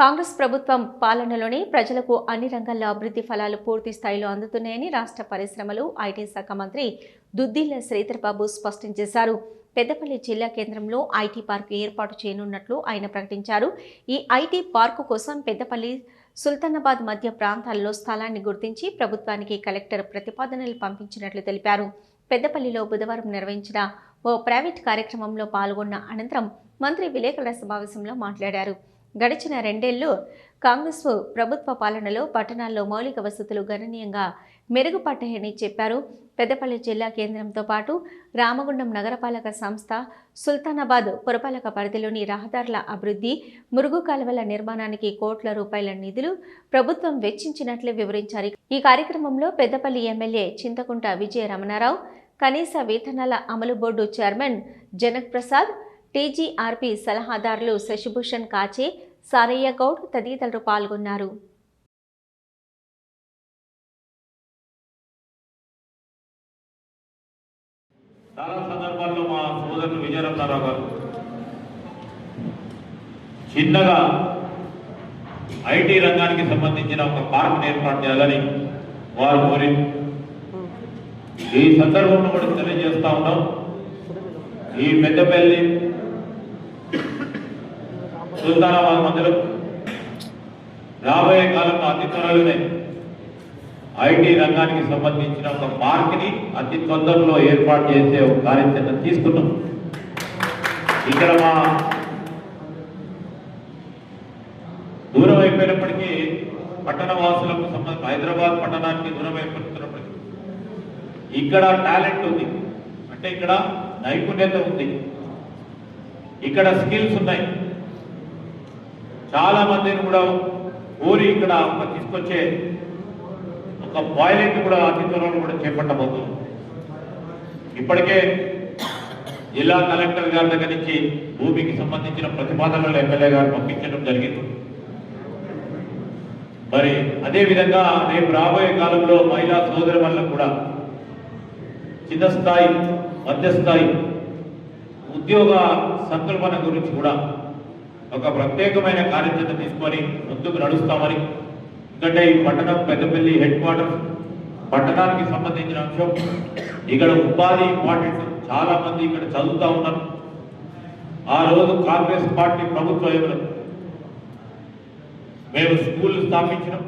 కాంగ్రెస్ ప్రభుత్వం పాలనలోనే ప్రజలకు అన్ని రంగాల్లో అభివృద్ధి ఫలాలు పూర్తి స్థాయిలో అందుతున్నాయని రాష్ట్ర పరిశ్రమలు ఐటీ శాఖ మంత్రి దుద్దిల్ల శ్రీధర్బాబు స్పష్టం చేశారు. పెద్దపల్లి జిల్లా కేంద్రంలో ఐటీ పార్క్ ఏర్పాటు చేయనున్నట్లు ఆయన ప్రకటించారు. ఈ ఐటీ పార్కు కోసం పెద్దపల్లి సుల్తానాబాద్ మధ్య ప్రాంతాల్లో స్థలాన్ని గుర్తించి ప్రభుత్వానికి కలెక్టర్ ప్రతిపాదనలు పంపించినట్లు తెలిపారు. పెద్దపల్లిలో బుధవారం నిర్వహించిన ఓ ప్రైవేట్ కార్యక్రమంలో పాల్గొన్న అనంతరం మంత్రి విలేకరుల సమావేశంలో మాట్లాడారు. గడిచిన రెండేళ్ళు కాంగ్రెస్ ప్రభుత్వ పాలనలో పట్టణాల్లో మౌలిక వసతులు గణనీయంగా మెరుగుపడ్డాయని చెప్పారు. పెద్దపల్లి జిల్లా కేంద్రంతో పాటు రామగుండం నగరపాలక సంస్థ సుల్తానాబాద్ పురపాలక పరిధిలోని రహదారుల అభివృద్ధి మురుగు కాలువల నిర్మాణానికి కోట్ల రూపాయల నిధులు ప్రభుత్వం వెచ్చించినట్లు వివరించారు. ఈ కార్యక్రమంలో పెద్దపల్లి ఎమ్మెల్యే చింతకుంట విజయ రమణారావు కనీస వేతనాల అమలు board chairman Janak Prasad TGRP సలహాదారులు శశిభూషణ్ కాచే సారయ్య గౌడ్ తదితరులు పాల్గొన్నారు. చాలా సందర్భాల్లో మా సోదరులు విజయరత్నారావు గారు చిన్నగా ఐటీ రంగానికి సంబంధించిన ఒక పార్క్ ఏర్పాటు చేయాలని వారు కోరి ఈ సందర్భంలో కూడా తెలియజేస్తా ఉన్నాం. ఈ పెద్దపల్లి సుల్తానాబాద్ మధ్యలో రాబోయే కాలంలో అతి త్వరలోనే ఐటీ రంగానికి సంబంధించిన ఒక పార్క్ని అతి తొందరలో ఏర్పాటు చేసే ఒక కార్యాచరణ తీసుకున్నాం. ఇక్కడ మా దూరం అయిపోయినప్పటికీ పట్టణ వాసులకు సంబంధించి హైదరాబాద్ పట్టణానికి దూరం అయిపోతున్నప్పటికీ ఇక్కడ టాలెంట్ ఉంది. అంటే ఇక్కడ నైపుణ్యత ఉంది. ఇక్కడ స్కిల్స్ ఉన్నాయి. చాలా మందిని కూడా ఊరి ఇక్కడ తీసుకొచ్చే ఒక బాయిలెట్ కూడా అతి త్వరలో కూడా చేపట్టబోతుంది. ఇప్పటికే జిల్లా కలెక్టర్ గారి దగ్గర నుంచి భూమికి సంబంధించిన ప్రతిపాదనలు ఎమ్మెల్యే గారు పంపించడం జరిగింది. మరి అదేవిధంగా రేపు రాబోయే కాలంలో మహిళా సోదరి వల్ల కూడా చిన్న స్థాయి మధ్యస్థాయి ఉద్యోగ సంకల్పన గురించి కూడా ఒక ప్రత్యేకమైన కార్యాచరణ తీసుకొని ముందుకు నడుస్తామని. ఎందుకంటే ఈ పట్టణం పెద్దపల్లి హెడ్ క్వార్టర్స్ పట్టణానికి సంబంధించిన అంశం. ఇక్కడ ఉపాధి ఇంపార్టెంట్ చాలా మంది ఇక్కడ చదువుతా ఉన్నారు. ఆ రోజు కాంగ్రెస్ పార్టీ ప్రభుత్వం మేము స్కూల్ స్థాపించినాం.